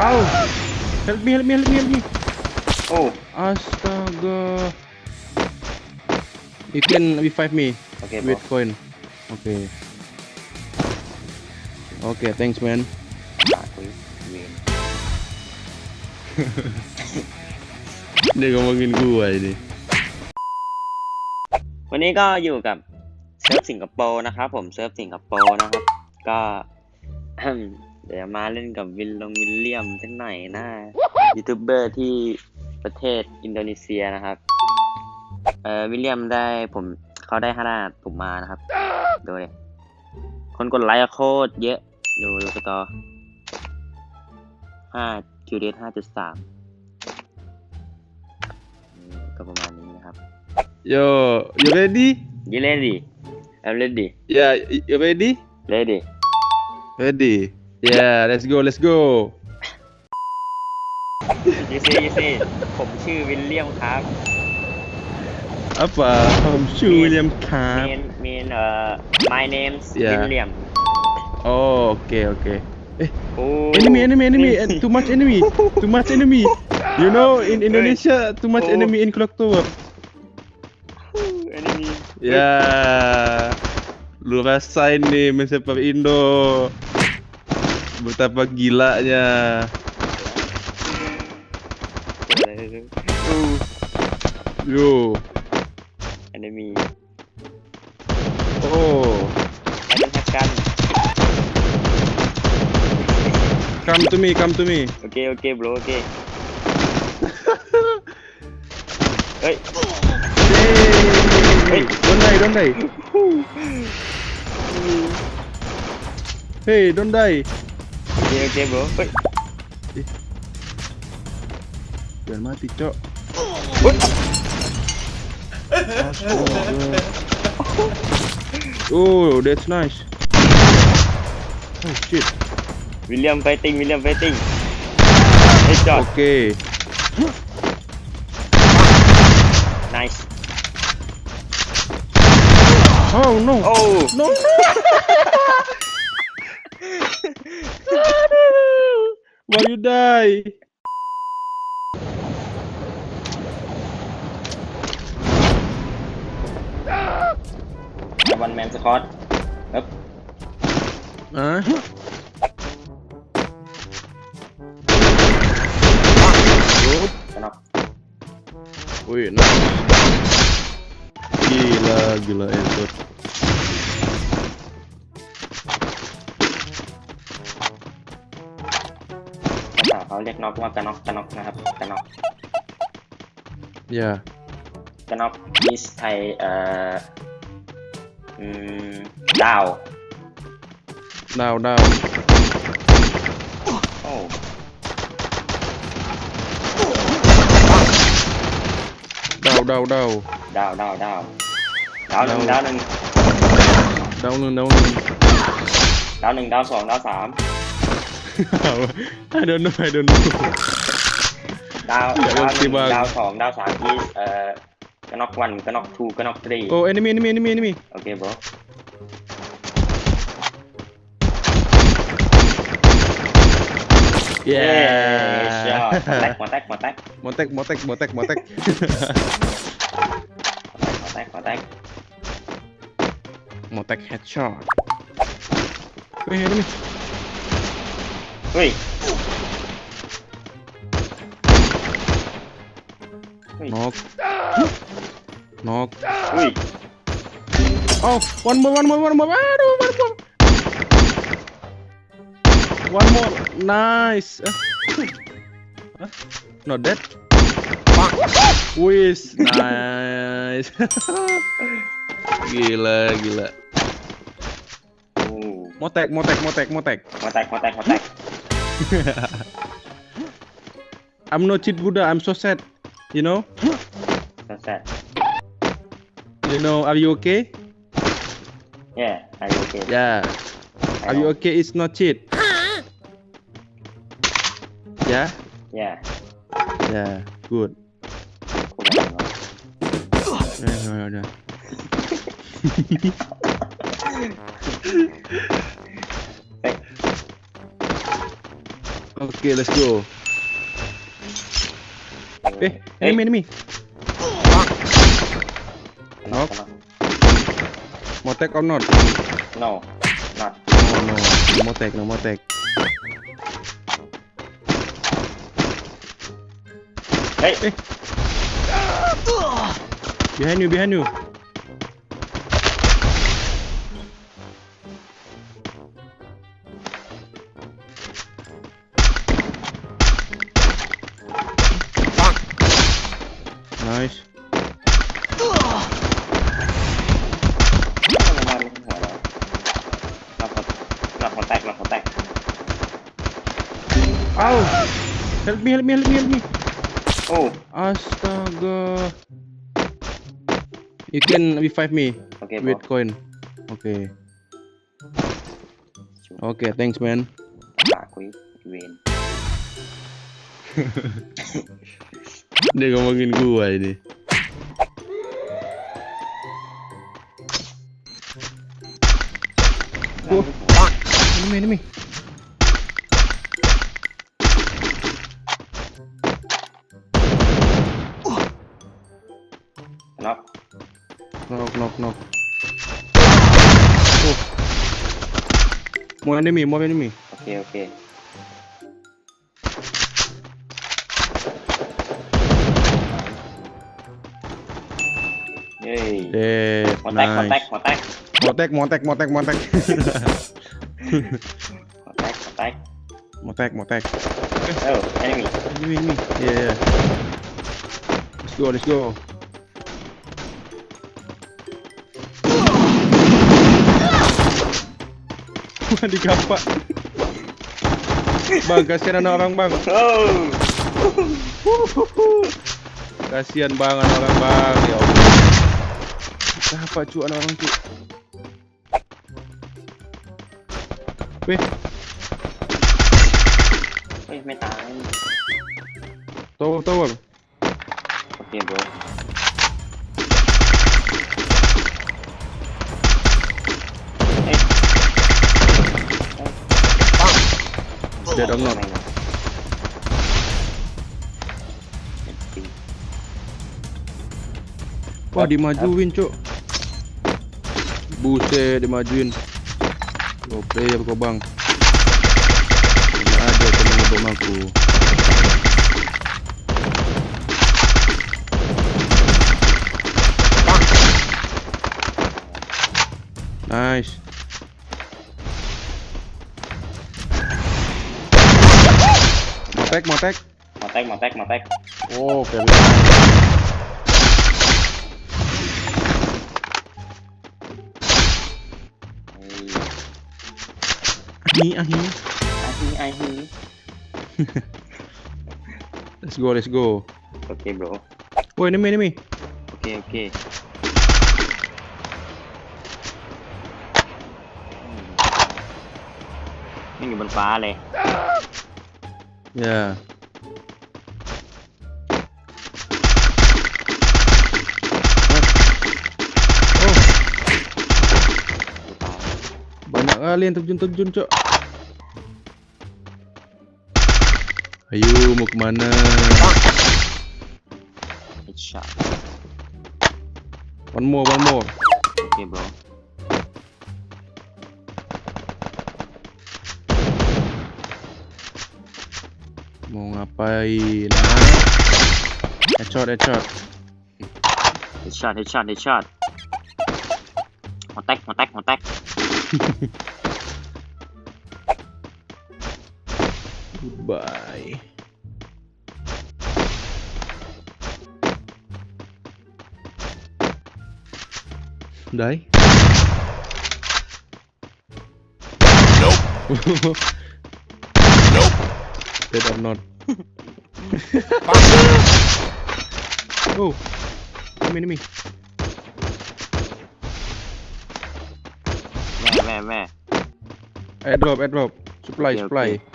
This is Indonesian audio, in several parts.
Ow! Help me, help me, help me, help me. Oh, Astaga. You can revive me okay, bro. with coin. Okay. Okay, thanks man. อะคุยเวน Dia ngomongin gua ini. วันนี้ก็อยู่กับเซิร์ฟสิงคโปร์นะครับ ผมเซิร์ฟสิงคโปร์นะครับ ก็ เดี๋ยวมาเล่นกับวินลงวิลเลียมสักหน่อยนะยูทูบเบอร์ที่ประเทศอินโดนีเซียนะครับ เอ่อวิลเลียมได้ผมเขาได้ห้าดาผมมานะครับ ดูเลยคนกดไลค์โคตรเยอะ ดูดูสกอร์ห้าคิวเดห้าจุดสามก็ประมาณนี้นะครับ Yo, you ready? You ready? I'm ready. Yeah, you ready? Ready. Ready. Yeah, let's go, let's go. You see, you see. ผมชื่อวิลเลียมครับ Apa? Om Shu William Cap. mean mean uh my name's Yeah. William Oh, okay, okay. Eh, oh enemy, enemy, enemy. Eh, Too much enemy. Too much enemy. You know, in Indonesia, too much Oh. enemy in clock tower. enemy Ya, lu rasain nih Mesepar Indo. Betapa gilanya. Yo. Enemy. Oh. Ada kan. Come to me, come to me. Oke, okay, oke, okay, bro, oke. Okay. Hey. Hey. hey. Don't die, don't die. hey, don't die. Okay, okay bro. Wait. Oh, that's nice. Oh shit. William fighting, William fighting. Headshot. Okay. Nice. Oh no. Oh. No. no. วายุได้ วันแมนสกอตครับอะสนับ Wih, nah. Gila, gila, Edward. เขาเรียกน็อกว่ากระน็อกกระน็อกนะครับกระน็อก Yeah. Can of this I uh um, down. Now, now. Oh. Down, down, down. Down, down, down. Down หนึ่ง down หนึ่ง down หนึ่ง down หนึ่ง down สอง down สาม I don't know I don't know. ดาวดาวหนึ่งดาวสองดาวสามที่เอ่อกนอกวันกนอกทูกนอกทรี Oh enemy enemy enemy enemy Yeah headshot. Woi. Knock. Knock. Woi. Oh, one more, one more, one more. Aduh, one more. One more. Nice. Uh. Huh? Not dead. Fuck. Wis, nice. gila, gila. Oh. Motek, motek, motek, motek. Motek, motek, motek. I'm no cheat Buddha. I'm so sad. You know. So sad. You know. Are you okay? Yeah. Are you okay? Yeah. I are know. you okay? It's not cheat. yeah. Yeah. Yeah. Good. Yeah. Oke, okay, let's go. Eh, hey. enemy, enemy. No. Mau take or not? No. Not. Oh, no, no. Mau no mau take. Hey. Eh. Behind you, behind you. Nice. Ow! Help me, help me, help me, help me. Oh. Astaga. You can revive me okay, with bro. coin. Okay. Okay, thanks man. Aku win. Dia ngomongin gua ini. Oh. Ini mi. Knock. Knock, knock, knock. Oh. More enemy, more enemy. Okay, okay. Eh, motek, nice. motek, motek, motek, motek, motek, motek, motek, motek, motek, motek. Oh, enemy. Enemy, enemy. Yeah. Let's go, let's go. Wah, digampak Bang, kasihan anak orang, Bang. Oh. Kasihan banget orang, Bang. Ya Allah. Digapak cu anak orang, cu. Weh, เฮ้ยไม่ตาย tahu, tahu, Bang. โอเคบร Dead or not? จริง Wah, dimajuin, Cuk. Buset dimajuin. Go player kau bang. Ini ada teman bom aku. Nice. Motek, motek. Motek, motek, motek. Oh, keren. Ahi, ahi. ไอฮีไอฮี Let's go, let's go. โอเคบร Oh, enemy, enemy. โอเคโอเคนี่อยู่บนฟ้าเลย Yeah. Kalian terjun-terjun, Cok. Ayo, mau ke mana? Headshot. One more, one more. Okay, bro. Mau ngapain? Ah. Headshot, headshot. Headshot, headshot, headshot. Ngotek, ngotek, ngotek. Goodbye. Die? Nope. nope. Dead or not? oh, enemy, enemy. แม่แม่แม่ Airdrop, airdrop. Supply, Okay, supply. Okay.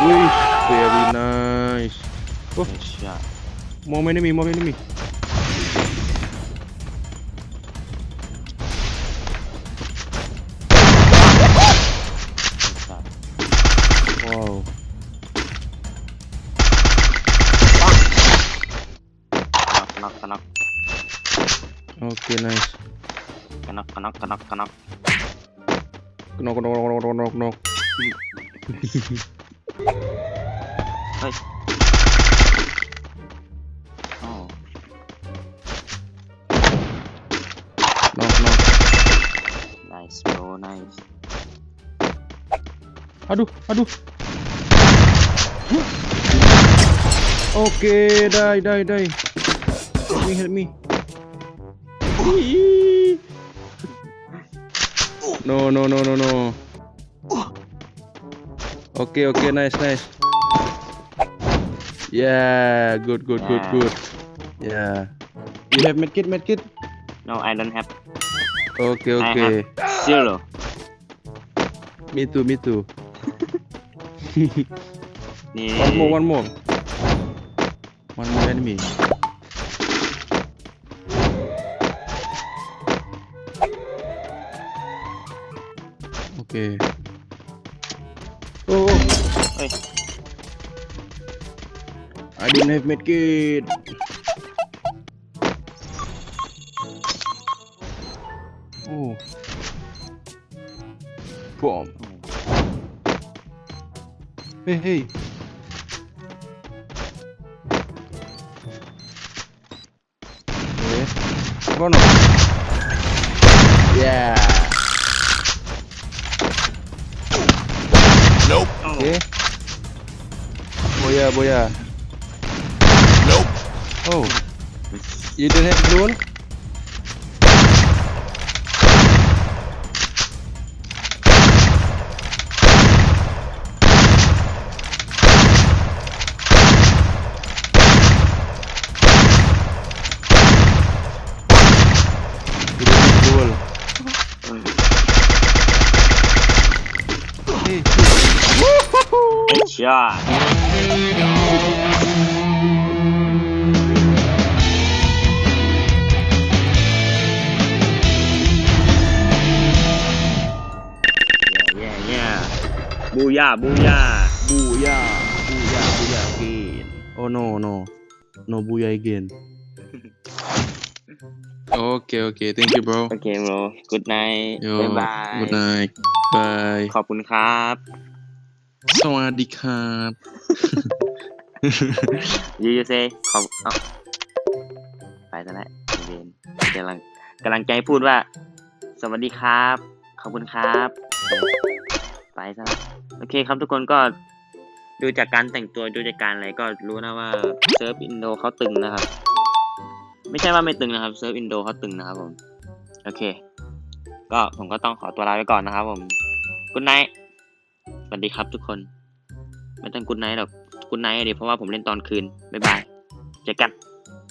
Wih, very nice. Oh, headshot more enemy, more enemy. Oke, okay, nice. Kenak, kenak, kenak, kenak. Kenok, kenok, kenok, kenok, Knock, knock. Aduh, aduh. Oke, okay, die, die, die. Help me, help me. No, no, no, no, no. Oke, oke, nice, nice. Yeah, good, good, good, Yeah. good. Yeah. You have medkit, medkit? no I don't have Oke, oke. have zero Me too, me too. นี่ One more, one more. One more enemy. Oh, oh. Hey. I didn't have medkit. Oh. Bomb. Hey, hey. Bono. Yeah. Okay. Boya, boya. Nope. Oh. You didn't have drone? You shot. Yeah, yeah, yeah. Booyah, booyah, booyah, booyah, booyah again. Oh no, no, no booyah again. okay, okay, thank you, bro. Okay, bro. Good night. Yo, Bye bye. Good night. Bye. ขอบคุณครับ สวัสดีครับยูยูเซขอบเอ้าไปซะแล้วเวนกำลังกำลังใจพูดว่า สวัสดีครับ ขอบคุณครับ ไปซะแล้วโอเคครับทุกคนก็ดูจากการแต่งตัวดูจากการอะไรก็รู้นะว่าเซิร์ฟอินโดเขาตึงนะครับ ไม่ใช่ว่าไม่ตึงนะครับเซิร์ฟอินโดเขาตึงนะครับผม โอเค ก็ผมก็ต้องขอตัวลาไปก่อนนะครับผมกุ d ไน g h t สวัสดีครับทุกคน ไม่ต้องกุณไนท์หรอกกุณไน g h t เดียเพราะว่าผมเล่นตอนคืน บ๊ายบาย เจอกัน